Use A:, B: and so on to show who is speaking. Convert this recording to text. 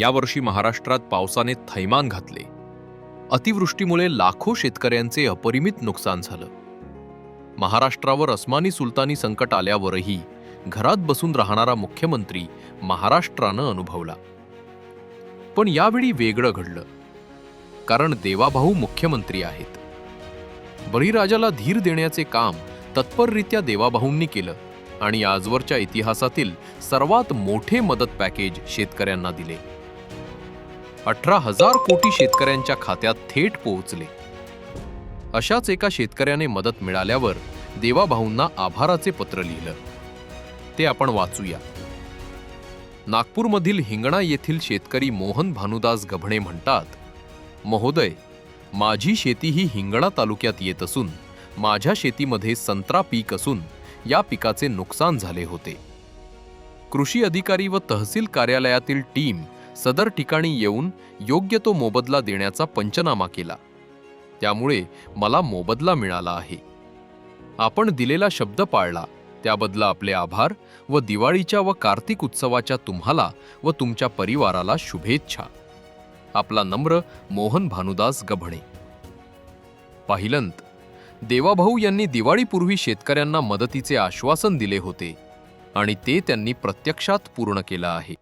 A: यावर्षी महाराष्ट्रात पावसाने थैमान घातले. अतिवृष्टीमुळे लाखो शेतकऱ्यांचे अपरिमित नुकसान झालं. महाराष्ट्रावर अस्मानी सुलतानी संकट आल्यावरही घरात बसून राहणारा मुख्यमंत्री महाराष्ट्रानं अनुभवला. पण यावेळी वेगळं घडलं. कारण देवाभाऊ मुख्यमंत्री आहेत. बळीराजाला धीर देण्याचे काम तत्पररित्या देवाभाऊंनी केलं आणि आजवरच्या इतिहासातील सर्वात मोठे मदत पॅकेज शेतकऱ्यांना दिले. अठरा हजार कोटी शेतकऱ्यांच्या खात्यात थेट पोहोचले. अशाच एका शेतकऱ्याने मदत मिळाल्यावर देवाभाऊंना आभाराचे पत्र लिहिलं. ते आपण वाचूया. नागपूरमधील हिंगणा येथील शेतकरी मोहन भानुदास गभणे म्हणतात महोदय माझी शेती ही हिंगणा तालुक्यात येत असून माझ्या शेतीमध्ये संत्रा पीक असून या पिकाचे नुकसान झाले होते. कृषी अधिकारी व तहसील कार्यालयातील टीम सदर ठिकाणी येऊन योग्य तो मोबदला देण्याचा पंचनामा केला. त्यामुळे मला मोबदला मिळाला आहे. आपण दिलेला शब्द पाळला. त्याबद्दल आपले आभार व दिवाळीच्या व कार्तिक उत्सवाच्या तुम्हाला व तुमच्या परिवाराला शुभेच्छा. आपला नम्र मोहन भानुदास गभणे. पाहिलंत. देवाभाऊ यांनी दिवाळीपूर्वी शेतकऱ्यांना मदतीचे आश्वासन दिले होते आणि ते त्यांनी प्रत्यक्षात पूर्ण केलं आहे.